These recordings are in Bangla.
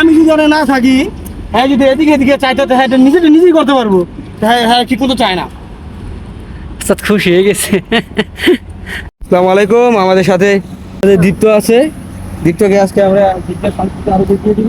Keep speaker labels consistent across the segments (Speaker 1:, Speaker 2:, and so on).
Speaker 1: আমি যদি ওরা না থাকি হ্যাঁ যদি এদিকে এদিকে চাইতে তো হ্যাঁ এটা নিজে নিজেই করতে পারব। হ্যাঁ হ্যাঁ ঠিক মতো চায় না।
Speaker 2: ওস্তাদ খুশি হয়ে গেছে।
Speaker 1: আসসালামু আলাইকুম আমাদের সাথে আমাদের দীপ্ত আছে। দীপ্তকে আজকে আমরা দীপ্তের সংস্কৃতি আরও দেখিয়ে দিব।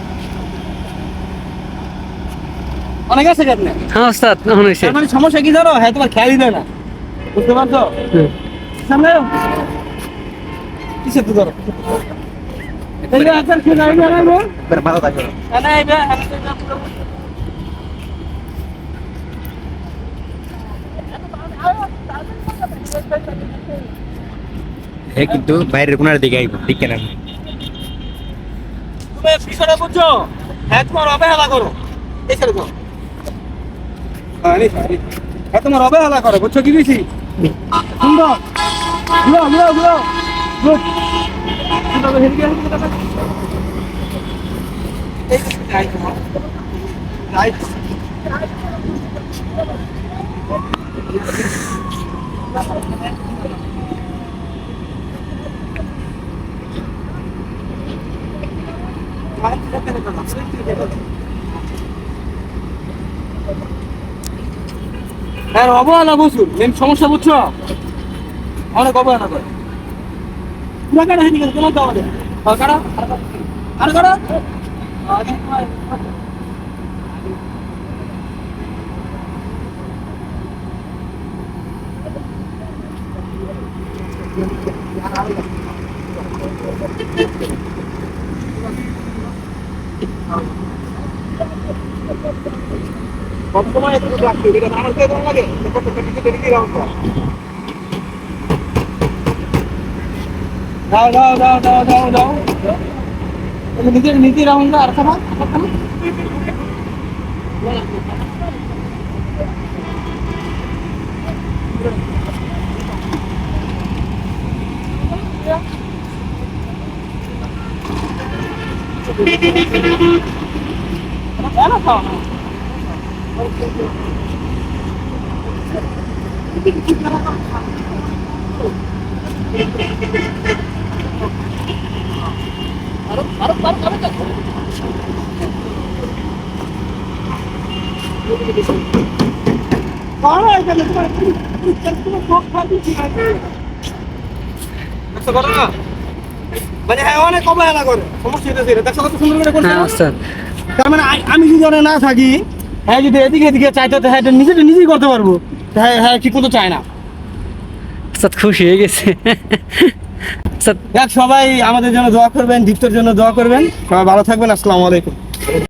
Speaker 1: অনেক আছে কেন
Speaker 2: হ্যাঁ ওস্তাদ হয়েছে
Speaker 1: তার মানে সমস্যা কি জানো? হ্যাঁ তোমার খেয়ালই দেয় না। বুঝতে পারছ। সামনে। কিসের তো ধরো
Speaker 3: ভালো
Speaker 1: না আমি তো পুরো
Speaker 3: কিন্তু বাইরের কোনার দিকে আইব ঠিক কেন?
Speaker 1: তুমি বিষয়টা বুঝছ হ্যাঁ তোমার অবহেলা করো। দাও। হ্যাঁ তোমার অবহেলা করো বুঝছ কি বেশি সুন্দর ঘুরো ঘুরো ঘুরো গুড সুন্দর হেরে হ্যাঁ অবহেলা বুঝুন মেন সমস্যা বুঝছ? অনেক অবহেলা করে। পুরা কাটা হয়নি কেন তোমার তো আমাদের। আর কাটা? আর কাটা? কত সময় একটু লাগবে এটা আমার কে কেমন লাগে কত কত দেরি রাউন্ড করা দাও দাও দাও দাও দাও দাও তুমি নিজে নিজে রাউন্ড আর খাবা খাবা Enak মানে হ্যাঁ অনেক অবহেলা করে। সমস্যা হইতেছে এটা। দেখছ কত সুন্দর করে করছে?
Speaker 2: হ্যাঁ
Speaker 1: তার মানে আমি যদি না থাকি হ্যাঁ যদি এদিকে এদিকে চাইতে তো হ্যাঁ এটা নিজে নিজেই করতে পারব। হ্যাঁ হ্যাঁ ঠিক মতো চায় না।
Speaker 2: স্যার খুশি হয়ে গেছে।
Speaker 1: স্যার সবাই আমাদের জন্য দোয়া করবেন দীপ্তর জন্য দোয়া করবেন। সবাই ভালো থাকবেন আসসালামু আলাইকুম।